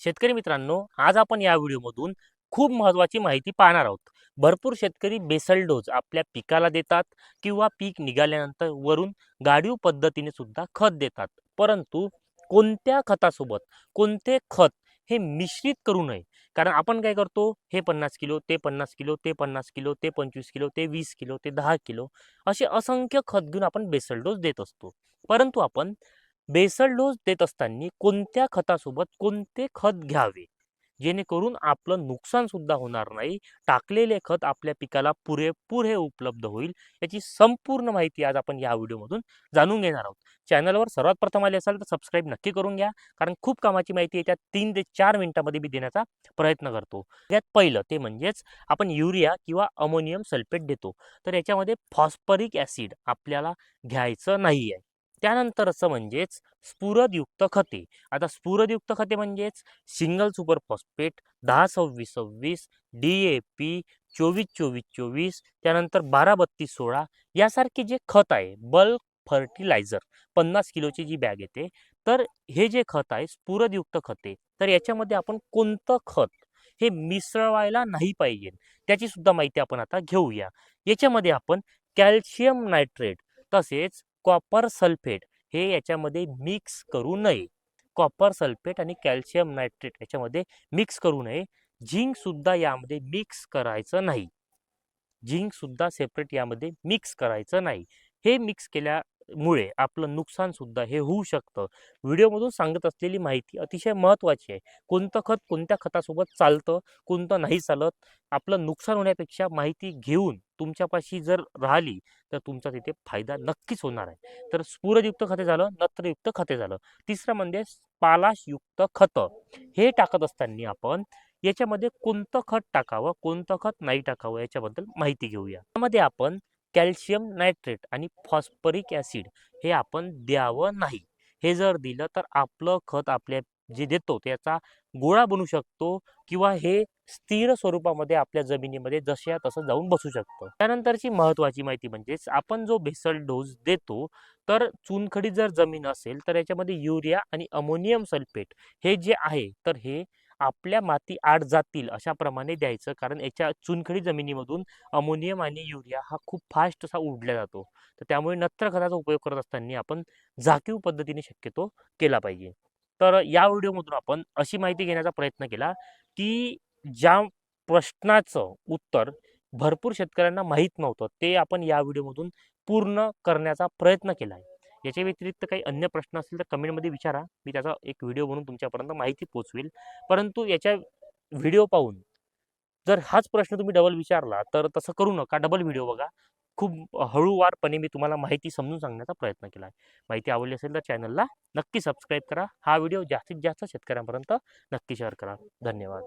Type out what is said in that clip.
शेतकरी मित्रांनो आज आपण या व्हिडिओमधून खूप महत्त्वाची माहिती पाहणार आहोत. भरपूर शेतकरी बेसल डोस आपल्या पिकाला देतात किंवा पीक निघाल्यानंतर वरून गाडीव पद्धतीने सुद्धा खत देतात. परंतु कोणत्या खतासोबत कोणते खत हे मिश्रित करू नये? कारण आपण काय करतो हे पन्नास किलो ते पन्नास किलो ते पन्नास किलो ते पंचवीस किलो ते वीस किलो ते दहा किलो असे असंख्य खत घेऊन आपण बेसल डोस देत असतो. परंतु आपण बेसल डोस देत असताना कोणत्या खतासोबत कोणते खत घ्यावे? जेणेकरून आपलं नुकसान सुद्धा होणार नाही टाकलेले खत आपल्या पिकाला पुरेपूर हे उपलब्ध होईल याची संपूर्ण माहिती आज आपण या व्हिडिओमधून जाणून घेणार आहोत. चॅनलवर सर्वात प्रथम आले असाल तर सबस्क्राईब नक्की करून घ्या कारण खूप कामाची माहिती येत्या तीन ते चार मिनिटामध्ये मी देण्याचा प्रयत्न करतो. यात पहिलं ते म्हणजेच आपण युरिया किंवा अमोनियम सल्फेट देतो. तर याच्यामध्ये फॉस्फरिक ॲसिड आपल्याला घ्यायचं नाही आहे त्यानंतरचं म्हणजेच स्फुरदयुक्त खते. आता स्फुरदयुक्त खते म्हणजेच सिंगल सुपर फॉस्फेट दहा सव्वीस सव्वीस डी ए पी चोवीस चोवीस चोवीस त्यानंतर बारा बत्तीस सोळा यासारखे जे खत आहे बल्क फर्टिलायझर पन्नास किलोची जी बॅग येते तर हे जे खत आहे स्फुरदयुक्त खते तर याच्यामध्ये आपण कोणतं खत हे मिसळवायला नाही पाहिजे? त्याची सुद्धा माहिती आपण आता घेऊया. याच्यामध्ये आपण कॅल्शियम नायट्रेट तसेच कॉपर सल्फेट हे याच्यामध्ये मिक्स करू नये. कॉपर सल्फेट आणि कॅल्शियम नायट्रेट याच्यामध्ये मिक्स करू नये. झिंकसुद्धा यामध्ये मिक्स करायचं नाही. झिंकसुद्धा सेपरेट यामध्ये मिक्स करायचं नाही. हे मिक्स केल्यामुळे आपलं नुकसानसुद्धा हे होऊ शकतं. व्हिडिओमधून सांगत असलेली माहिती अतिशय महत्त्वाची आहे. कोणतं खत कोणत्या खतासोबत चालतं कोणतं नाही चालत आपलं नुकसान होण्यापेक्षा माहिती घेऊन तुमच्यापाशी जर राहिली तर तुमचा तिथे फायदा नक्कीच होणार आहे. तर स्फुरदयुक्त खते झालं नत्रयुक्त खते झालं. तिसरं म्हणजे पालाशयुक्त खतं. हे टाकत असताना आपण याच्यामध्ये कोणतं खत टाकावं कोणतं खत नाही टाकावं याच्याबद्दल माहिती घेऊया. त्यामध्ये आपण कॅल्शियम नायट्रेट आणि फॉस्फरिक ॲसिड हे आपण द्यावं नाही. हे जर दिलं तर आपलं खत आपल्या जे देतो त्याचा गोळा बनू शकतो किंवा हे स्थिर स्वरूपामध्ये आपल्या जमिनीमध्ये जशा तसं जाऊन बसू शकतं. त्यानंतरची महत्त्वाची माहिती म्हणजेच आपण जो भेसल डोस देतो तर चुनखडी जर जमीन असेल तर याच्यामध्ये युरिया आणि अमोनियम सल्फेट हे जे आहे तर हे आपल्या माती आड जातील अशा प्रमाणे द्यायचं. कारण याच्या चुनखडी जमिनीमधून अमोनियम आणि युरिया हा खूप फास्ट असा उडला जातो. तर त्यामुळे नत्र खताचा उपयोग करत असताना आपण झाकीव पद्धतीने शक्यतो केला पाहिजे. तर या व्हिडिओमधून आपण अशी माहिती घेण्याचा प्रयत्न केला की ज्या प्रश्नाचं उत्तर भरपूर शेतकऱ्यांना माहीत नव्हतं ते आपण या व्हिडिओमधून पूर्ण करण्याचा प्रयत्न केला आहे. याच्या व्यतिरिक्त काही अन्य प्रश्न असतील तर कमेंटमध्ये विचारा मी त्याचा एक व्हिडिओ बनवून तुमच्यापर्यंत माहिती पोचवेल. परंतु याच्या व्हिडिओ पाहून जर हाच प्रश्न तुम्ही डबल विचारला तर तसं करू नका डबल व्हिडिओ बघा. खूप हळूवारपणे मी तुम्हाला माहिती समजून सांगण्याचा प्रयत्न केला आहे. माहिती आवडली असेल तर चॅनलला नक्की सबस्क्राईब करा. हा व्हिडिओ जास्तीत जास्त शेतकऱ्यांपर्यंत नक्की शेअर करा. धन्यवाद.